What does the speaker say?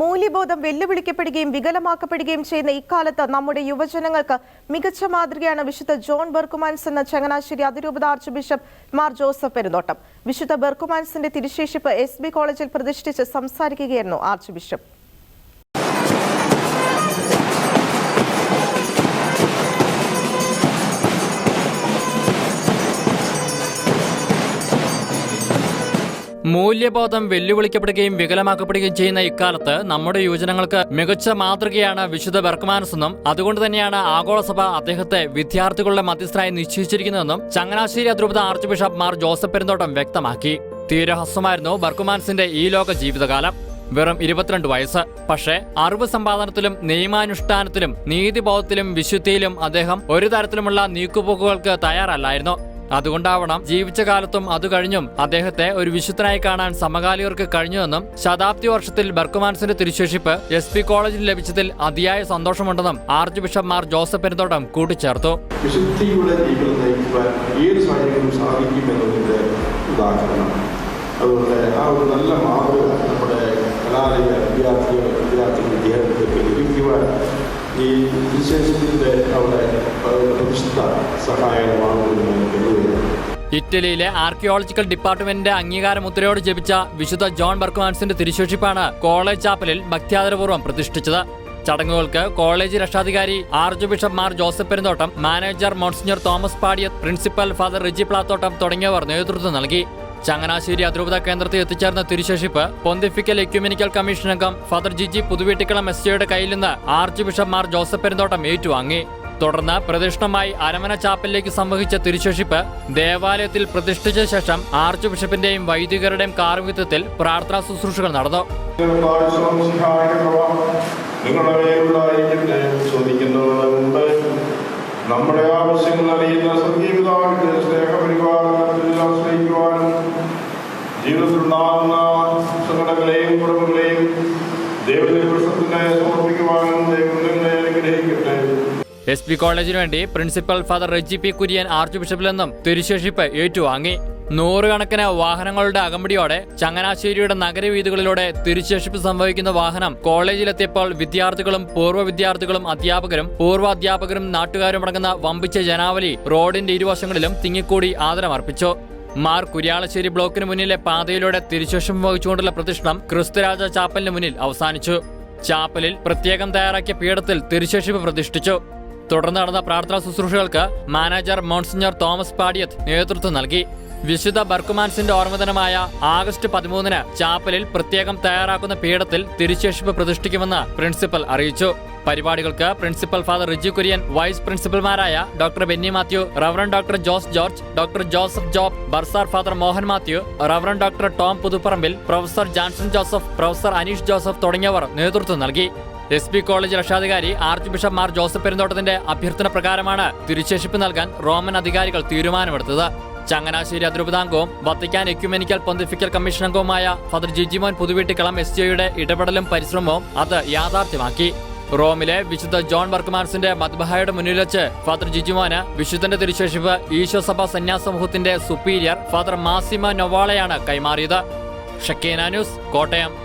മൂല്യബോധം വെല്ലുവിളിക്കപ്പെടുകയും വികലമാക്കപ്പെടുകയും ചെയ്യുന്ന ഇക്കാലത്ത് നമ്മുടെ യുവജനങ്ങൾക്ക് മികച്ച മാതൃകയാണ് വിശുദ്ധ ജോൺ ബെർക്കുമാൻസ് എന്ന ചങ്ങനാശ്ശേരി അതിരൂപത archbishop Mar Joseph Perumthottam. വിശുദ്ധ ബെർക്കുമാൻസിന്റെ തിരുശേഷിപ്പ് എസ് കോളേജിൽ പ്രതിഷ്ഠിച്ച് സംസാരിക്കുകയായിരുന്നു ആർച്ച് ബിഷപ്പ്. മൂല്യബോധം വെല്ലുവിളിക്കപ്പെടുകയും വികലമാക്കപ്പെടുകയും ചെയ്യുന്ന ഇക്കാലത്ത് നമ്മുടെ യുവജനങ്ങൾക്ക് മികച്ച മാതൃകയാണ് വിശുദ്ധ ബർക്കമാനസ് എന്നും അതുകൊണ്ട് തന്നെയാണ് ആഗോളസഭ അദ്ദേഹത്തെ വിദ്യാർത്ഥികളുടെ മധ്യസ്ഥനായി നിശ്ചയിച്ചിരിക്കുന്നതെന്നും ചങ്ങനാശ്ശേരി അതിരൂപത archbishop Mar Joseph Perumthottam വ്യക്തമാക്കി. തീരഹസ്വമായിരുന്നു ബർക്കുമാൻസിന്റെ ഈ ലോക ജീവിതകാലം. വെറും ഇരുപത്തിരണ്ട് വയസ്സ്. പക്ഷേ അറിവ് സമ്പാദനത്തിലും നിയമാനുഷ്ഠാനത്തിലും നീതിബോധത്തിലും വിശുദ്ധിയിലും അദ്ദേഹം ഒരു തരത്തിലുമുള്ള നീക്കുപോക്കുകൾക്ക് തയ്യാറല്ലായിരുന്നു. അതുകൊണ്ടാവണം ജീവിച്ച കാലത്തും അത് കഴിഞ്ഞും അദ്ദേഹത്തെ ഒരു വിശുദ്ധനായി കാണാൻ സമകാലികർക്ക് കഴിഞ്ഞുവെന്നും ശതാബ്ദി വർഷത്തിൽ ബർക്കുമാൻസിന്റെ തിരുശേഷിപ്പ് എസ് പി കോളേജിൽ ലഭിച്ചതിൽ അതിയായ സന്തോഷമുണ്ടെന്നും archbishop Mar Joseph Perumthottam കൂട്ടിച്ചേർത്തു. വിശുദ്ധിയുടെ ജീവിതം നയിക്കുവാൻ ഏത് സാഹചര്യവും സാധിക്കും എന്നതിന്റെ ഉദാഹരണം. അതുകൊണ്ട് ആ ഒരു നല്ല മാതൃക നമ്മുടെ കലാലയ വിദ്യാർത്ഥികൾ വിദ്യാർത്ഥി വിദ്യാർത്ഥികൾക്ക് ലഭിക്കുവാൻ ഈ വിശേഷത്തിന്റെ അവിടെ പ്രതിഷ്ഠ സഹായകമാകുമെന്ന് ഇറ്റലിയിലെ ആർക്കിയോളജിക്കൽ ഡിപ്പാർട്ട്മെന്റിന്റെ അംഗീകാര മുദ്രയോട് ജപിച്ച വിശുദ്ധ ജോൺ ബർക്കുമാൻസിന്റെ തിരുശേഷിപ്പാണ് കോളേജ് ചാപ്പലിൽ ഭക്തിയാദരപൂർവം പ്രതിഷ്ഠിച്ചത്. ചടങ്ങുകൾക്ക് കോളേജ് രക്ഷാധികാരി archbishop Mar Joseph Perumthottam manager monsignor Thomas പാടിയത് പ്രിൻസിപ്പൽ ഫാദർ റിജി പ്ലാത്തോട്ടം തുടങ്ങിയവർ നേതൃത്വം നൽകി. ചങ്ങനാശ്ശേരി അതിരൂപത കേന്ദ്രത്തിൽ എത്തിച്ചേർന്ന തിരുശേഷിപ്പ് പൊന്തിഫിക്കൽ എക്യുമിനിക്കൽ കമ്മീഷൻ അംഗം ഫാദർ ജിജി പുതുവീട്ടിക്കളം എസ് ജിയുടെ കയ്യിൽ നിന്ന് archbishop Mar Joseph Perumthottam ഏറ്റുവാങ്ങി. തുടർന്ന് പ്രദക്ഷിണമായി അരമന ചാപ്പലിലേക്ക് സംവഹിച്ച തിരുശേഷിപ്പ് ദേവാലയത്തിൽ പ്രതിഷ്ഠിച്ച ശേഷം ആർച്ച് ബിഷപ്പിന്റെയും വൈദികരുടെയും കാർമികത്വത്തിൽ പ്രാർത്ഥനാ ശുശ്രൂഷകൾ നടന്നു. നിങ്ങളുടെ നമ്മുടെ ആവശ്യങ്ങൾ അറിയുന്ന കുറവുകളെയും എസ് പി കോളേജിനു വേണ്ടി principal father Reji P Kurian arch ബിഷപ്പിൽ നിന്നും തിരുശേഷിപ്പ് ഏറ്റുവാങ്ങി. നൂറുകണക്കിന് വാഹനങ്ങളുടെ അകമ്പടിയോടെ ചങ്ങനാശ്ശേരിയുടെ നഗരവീഥികളിലൂടെ തിരുശേഷിപ്പ് സംഭവിക്കുന്ന വാഹനം കോളേജിലെത്തിയപ്പോൾ വിദ്യാർത്ഥികളും പൂർവ വിദ്യാർത്ഥികളും അധ്യാപകരും പൂർവ അധ്യാപകരും നാട്ടുകാരും അടങ്ങുന്ന വമ്പിച്ച ജനാവലി റോഡിന്റെ ഇരുവശങ്ങളിലും തിങ്ങിക്കൂടി ആദരമർപ്പിച്ചു. മാർ കുര്യാളശ്ശേരി ബ്ലോക്കിന് മുന്നിലെ പാതയിലൂടെ തിരുശേഷം വഹിച്ചുകൊണ്ടുള്ള പ്രതിഷ്ഠം ക്രിസ്തുരാജ ചാപ്പലിന് മുന്നിൽ അവസാനിച്ചു. ചാപ്പലിൽ പ്രത്യേകം തയ്യാറാക്കിയ പീഠത്തിൽ തിരുശേഷിപ്പ് പ്രതിഷ്ഠിച്ചു. തുടർന്ന് നടന്ന പ്രാർത്ഥനാ ശുശ്രൂഷകൾക്ക് മാനേജർ മോൺസിഞ്ഞർ തോമസ് പാടിയത് നേതൃത്വം നൽകി. വിശുദ്ധ ബർക്കുമാൻസിന്റെ ഓർമ്മദിനമായ ആഗസ്റ്റ് പതിമൂന്നിന് ചാപ്പലിൽ പ്രത്യേകം തയ്യാറാക്കുന്ന പീഠത്തിൽ തിരുശേഷിപ്പ് പ്രതിഷ്ഠിക്കുമെന്ന് പ്രിൻസിപ്പൽ അറിയിച്ചു. പരിപാടികൾക്ക് principal father Riju Kurian vice പ്രിൻസിപ്പൽമാരായ doctor Benny Mathew reverend doctor Jose George doctor Joseph Job bursar father Mohan Mathew reverend doctor Tom Puthuparambil professor Janson Joseph professor Aneesh Joseph തുടങ്ങിയവർ നേതൃത്വം നൽകി. S P college രക്ഷാധികാരി archbishop Mar Joseph പെരുന്തോട്ടത്തിന്റെ അഭ്യർത്ഥന പ്രകാരമാണ് തിരുശേഷിപ്പ് നൽകാൻ Roman അധികാരികൾ തീരുമാനമെടുത്തത്. ചങ്ങനാശ്ശേരി അതിരൂപതാംഗവും വത്തിക്കാൻ എക്യുമെനിക്കൽ പൊന്തിഫിക്കൽ കമ്മീഷൻ അംഗവുമായ ഫാദർ ജിജിമോൻ പുതുവീട്ടിക്കളം എസ് ജിയുടെ ഇടപെടലും പരിശ്രമവും അത് യാഥാർത്ഥ്യമാക്കി. റോമിലെ വിശുദ്ധ ജോൺ വർക്ക്മാൻസിന്റെ മദ്ബഹായുടെ മുന്നിൽ വെച്ച് ഫാദർ ജിജിമോന് വിശുദ്ധന്റെ തിരുശേഷിപ്പ് ഈശോ സന്യാസമൂഹത്തിന്റെ സന്യാസ സമൂഹത്തിന്റെ സുപ്പീരിയർ ഫാദർ മാസിമ നൊവാളയാണ് കൈമാറിയത്. Shekinah news Kottayam.